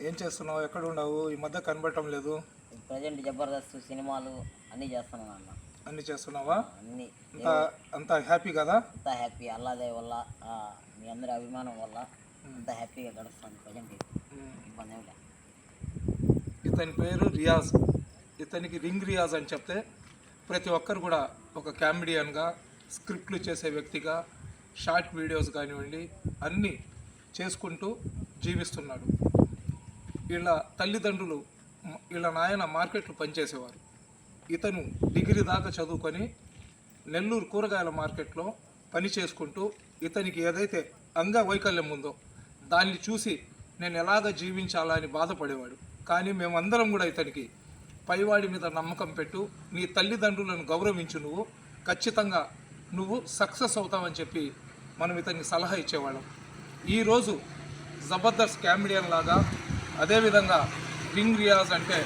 ఏం చేస్తున్నావు? ఎక్కడ ఉండవు ఈ మధ్య కనబడటం లేదు. ప్రజెంట్ జబర్దస్త్ సినిమాలు అన్నీ చేస్తున్నాను అన్న అన్ని చేస్తున్నావా? అన్నీ. అంత అంత హ్యాపీ కదా? అంతా హ్యాపీ. అల్లాదే వల్ల మీ అందరి అభిమానం వల్ల అంతా హ్యాపీగా గడుస్తాను ప్రజెంట్. ఇబ్బంది ఇతని పేరు రియాజ్. ఇతనికి రింగ్ రియాజ్ అని చెప్తే ప్రతి ఒక్కరు కూడా ఒక కామెడియన్గా స్క్రిప్ట్లు చేసే వ్యక్తిగా షార్ట్ వీడియోస్ కానివ్వండి అన్నీ చేసుకుంటూ జీవిస్తున్నాడు. వీళ్ళ తల్లిదండ్రులు వీళ్ళ నాయన మార్కెట్లు పనిచేసేవారు. ఇతను డిగ్రీ దాకా చదువుకొని నెల్లూరు కూరగాయల మార్కెట్లో పని చేసుకుంటూ ఇతనికి ఏదైతే అంగవైకల్యం ఉందో దాన్ని చూసి నేను ఎలాగ జీవించాలా అని బాధపడేవాడు. కానీ మేమందరం కూడా ఇతనికి పైవాడి మీద నమ్మకం పెట్టు నీ తల్లిదండ్రులను గౌరవించు నువ్వు ఖచ్చితంగా నువ్వు సక్సెస్ అవుతావని చెప్పి మనం ఇతనికి సలహా ఇచ్చేవాళ్ళం. ఈరోజు జబర్దస్త్ కామెడియన్ లాగా అదేవిధంగా రింగ్ రియాజ్ అంటే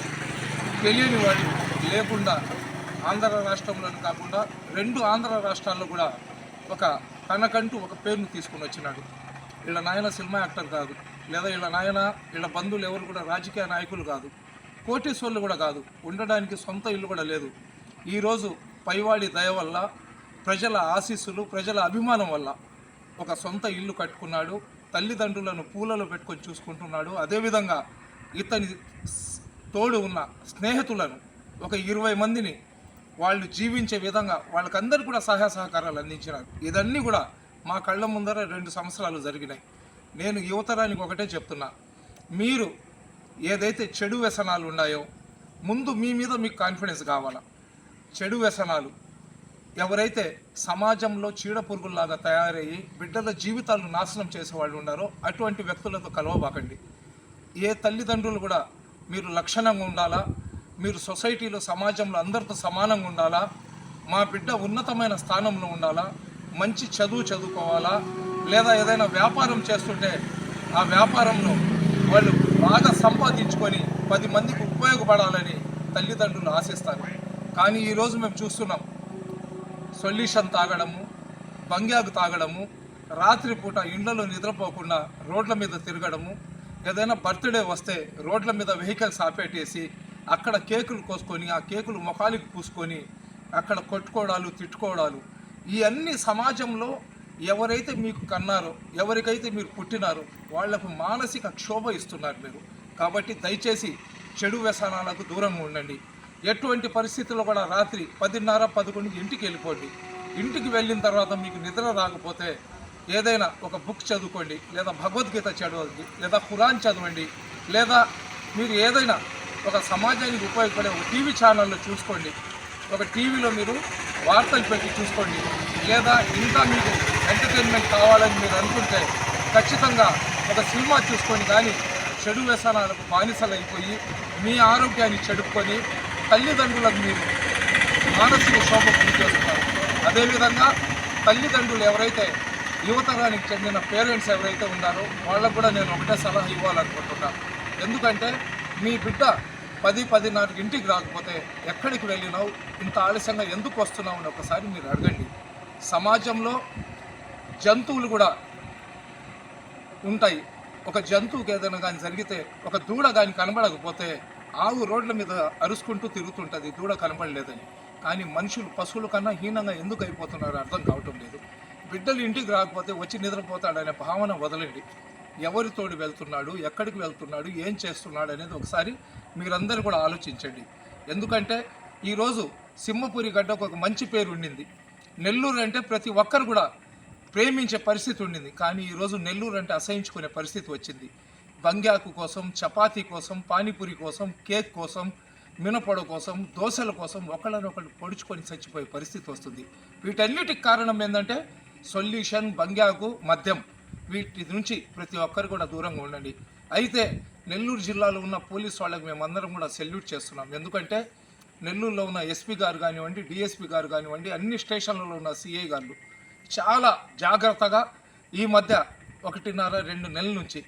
తెలియని వాడు లేకుండా ఆంధ్ర రాష్ట్రంలోనే కాకుండా రెండు ఆంధ్ర రాష్ట్రాల్లో కూడా ఒక తనకంటూ ఒక పేరును తీసుకుని వచ్చినాడు. వీళ్ళ నాయన సినిమా యాక్టర్ కాదు లేదా వీళ్ళ నాయన వీళ్ళ బంధువులు ఎవరు కూడా రాజకీయ నాయకులు కాదు కోటేశ్వర్లు కూడా కాదు ఉండడానికి సొంత ఇల్లు కూడా లేదు. ఈరోజు పైవాడి దయ వల్ల ప్రజల ఆశీస్సులు ప్రజల అభిమానం వల్ల ఒక సొంత ఇల్లు కట్టుకున్నాడు. తల్లిదండ్రులను పూలలో పెట్టుకొని చూసుకుంటున్నాడు. అదేవిధంగా ఇతని తోడు ఉన్న స్నేహితులను ఒక ఇరవై మందిని వాళ్ళు జీవించే విధంగా వాళ్ళకందరూ కూడా సహాయ సహకారాలు అందించినారు. ఇదన్నీ కూడా మా కళ్ళ ముందర రెండు సంవత్సరాలు జరిగినాయి. నేను యువతరానికి ఒకటే చెప్తున్నా. మీరు ఏదైతే చెడు వ్యసనాలు ఉన్నాయో ముందు మీ మీద మీకు కాన్ఫిడెన్స్ కావాలా? చెడు వ్యసనాలు ఎవరైతే సమాజంలో చీడ పురుగుల్లాగా తయారయ్యి బిడ్డల జీవితాలను నాశనం చేసే వాళ్ళు ఉన్నారో అటువంటి వ్యక్తులతో కలవబాకండి. ఏ తల్లిదండ్రులు కూడా మీరు లక్షణంగా ఉండాలా మీరు సొసైటీలో సమాజంలో అందరితో సమానంగా ఉండాలా మా బిడ్డ ఉన్నతమైన స్థానంలో ఉండాలా మంచి చదువు చదువుకోవాలా లేదా ఏదైనా వ్యాపారం చేస్తుంటే ఆ వ్యాపారంలో వాళ్ళు బాగా సంపాదించుకొని పది మందికి ఉపయోగపడాలని తల్లిదండ్రులు ఆశిస్తారు. కానీ ఈరోజు మేము చూస్తున్నాం సొల్యూషన్ తాగడము బంగ్యాకు తాగడము రాత్రిపూట ఇండ్లలో నిద్రపోకుండా రోడ్ల మీద తిరగడము ఏదైనా బర్త్డే వస్తే రోడ్ల మీద వెహికల్స్ ఆపేటేసి అక్కడ కేకులు కోసుకొని ఆ కేకులు ముఖానికి పూసుకొని అక్కడ కొట్టుకోవడాలు తిట్టుకోవడాలు ఇవన్నీ సమాజంలో ఎవరైతే మీకు కన్నారో ఎవరికైతే మీరు పుట్టినారో వాళ్ళకు మానసిక క్షోభ ఇస్తున్నారు మీరు. కాబట్టి దయచేసి చెడు వ్యసనాలకు దూరంగా ఉండండి. ఎటువంటి పరిస్థితుల్లో కూడా రాత్రి పదిన్నర పదకొండు ఇంటికి వెళ్ళిపోండి. ఇంటికి వెళ్ళిన తర్వాత మీకు నిద్ర రాకపోతే ఏదైనా ఒక బుక్ చదువుకోండి లేదా భగవద్గీత చదవండి లేదా ఖురాన్ చదవండి లేదా మీరు ఏదైనా ఒక సమాజానికి ఉపయోగపడే ఒక టీవీ ఛానల్లో చూసుకోండి. ఒక టీవీలో మీరు వార్తలు పెట్టి చూసుకోండి. లేదా ఇంకా మీకు ఎంటర్టైన్మెంట్ కావాలని మీరు అనుకుంటే ఖచ్చితంగా ఒక సినిమా చూసుకొని కానీ చెడు వ్యసనాలకు బానిసలైపోయి మీ ఆరోగ్యాన్ని చెడుకొని తల్లిదండ్రులకు మీరు మానసిక శోభ గురి చేస్తున్నారు. అదేవిధంగా తల్లిదండ్రులు ఎవరైతే యువతరానికి చెందిన పేరెంట్స్ ఎవరైతే ఉన్నారో వాళ్ళకు కూడా నేను ఒకటే సలహా ఇవ్వాలనుకుంటున్నాను ఎందుకంటే మీ బిడ్డ పది పదిన్నరకి ఇంటికి రాకపోతే ఎక్కడికి వెళ్ళినావు? ఇంత ఆలస్యంగా ఎందుకు వస్తున్నావు అని ఒకసారి మీరు అడగండి. సమాజంలో జంతువులు కూడా ఉంటాయి. ఒక జంతువుకి ఏదైనా కానీ జరిగితే ఒక దూడ కానీ కనబడకపోతే ఆవు రోడ్ల మీద అరుచుకుంటూ తిరుగుతుంటుంది దూడ కనబడలేదని. కానీ మనుషులు పశువుల కన్నా హీనంగా ఎందుకు అయిపోతున్నారో అర్థం కావటం లేదు. బిడ్డలు ఇంటికి రాకపోతే వచ్చి నిద్రపోతాడనే భావన వదలండి. ఎవరితోడు వెళ్తున్నాడు ఎక్కడికి వెళ్తున్నాడు ఏం చేస్తున్నాడు అనేది ఒకసారి మీరందరూ కూడా ఆలోచించండి. ఎందుకంటే ఈరోజు సింహపురి గడ్డకు ఒక మంచి పేరు ఉండింది. నెల్లూరు అంటే ప్రతి ఒక్కరు కూడా ప్రేమించే పరిస్థితి ఉండింది. కానీ ఈరోజు నెల్లూరు అంటే అసహించుకునే పరిస్థితి వచ్చింది. బంగ్యాకు కోసం చపాతీ కోసం పానీపూరి కోసం కేక్ కోసం మినపొడ కోసం దోశల కోసం ఒకళ్ళనొకళ్ళు పొడుచుకొని చచ్చిపోయే పరిస్థితి వస్తుంది. వీటన్నిటికి కారణం ఏంటంటే సొల్యూషన్ బంగ్యాకు మద్యం. వీటి నుంచి ప్రతి ఒక్కరు కూడా దూరంగా ఉండండి. అయితే నెల్లూరు జిల్లాలో ఉన్న పోలీస్ వాళ్ళకి మేమందరం కూడా సెల్యూట్ చేస్తున్నాం. ఎందుకంటే నెల్లూరులో ఉన్న ఎస్పీ గారు కానివ్వండి డిఎస్పీ గారు కానివ్వండి అన్ని స్టేషన్లలో ఉన్న సిఐ గారు చాలా జాగ్రత్తగా ఈ మధ్య ఒకటిన్నర రెండు నెలల నుంచి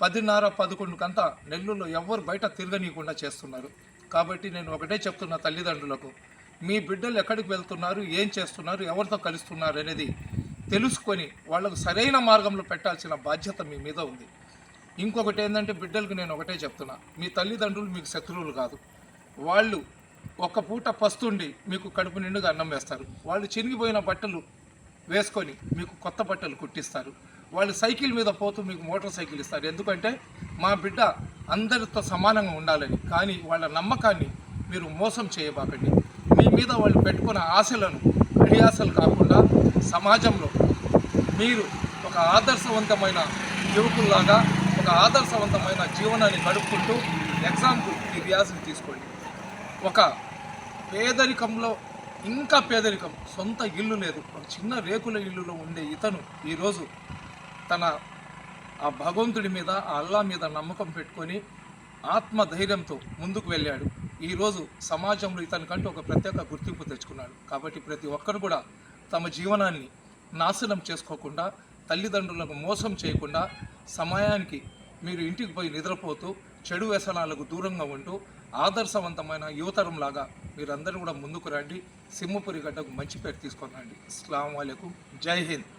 పదిన్నర పదకొండుకంతా నెల్లూరులో ఎవరు బయట తిరగనీయకుండా చేస్తున్నారు. కాబట్టి నేను ఒకటే చెప్తున్నా తల్లిదండ్రులకు మీ బిడ్డలు ఎక్కడికి వెళ్తున్నారు ఏం చేస్తున్నారు ఎవరితో కలుస్తున్నారు అనేది తెలుసుకొని వాళ్ళకు సరైన మార్గంలో పెట్టాల్సిన బాధ్యత మీ మీద ఉంది. ఇంకొకటి ఏంటంటే బిడ్డలకు నేను ఒకటే చెప్తున్నా మీ తల్లిదండ్రులు మీకు శత్రువులు కాదు. వాళ్ళు ఒక పూట పస్తుండి మీకు కడుపు నిండుగా అన్నం వేస్తారు. వాళ్ళు చినిగిపోయిన బట్టలు వేసుకొని మీకు కొత్త బట్టలు కుట్టిస్తారు. వాళ్ళు సైకిల్ మీద పోతూ మీకు మోటార్ సైకిల్ ఇస్తారు. ఎందుకంటే మా బిడ్డ అందరితో సమానంగా ఉండాలని కానీ వాళ్ళ నమ్మకాన్ని మీరు మోసం చేయబాకండి. మీ మీద వాళ్ళు పెట్టుకున్న ఆశలను అడియాసలు కాకుండా సమాజంలో మీరు ఒక ఆదర్శవంతమైన యువకుల్లాగా ఒక ఆదర్శవంతమైన జీవనాన్ని గడుపుకుంటూ ఎగ్జాంపుల్ ఈ రియాజ్ని తీసుకోండి. ఒక పేదరికంలో ఇంకా పేదరికం సొంత ఇల్లు లేదు. ఒక చిన్న రేకుల ఇల్లులో ఉండే ఇతను ఈరోజు తన ఆ భగవంతుడి మీద ఆ అల్లా మీద నమ్మకం పెట్టుకొని ఆత్మధైర్యంతో ముందుకు వెళ్ళాడు. ఈరోజు సమాజంలో ఇతనికంటూ ఒక ప్రత్యేక గుర్తింపు తెచ్చుకున్నాడు. కాబట్టి ప్రతి ఒక్కరు కూడా తమ జీవనాన్ని నాశనం చేసుకోకుండా తల్లిదండ్రులకు మోసం చేయకుండా సమయానికి మీరు ఇంటికి పోయి నిద్రపోతూ చెడు వ్యసనాలకు దూరంగా ఉంటూ ఆదర్శవంతమైన యువతరంలాగా మీరందరూ కూడా ముందుకు రండి. సింహపురి గడ్డకు మంచి పేరు తీసుకొని రండి. అస్సలం జై హింద్.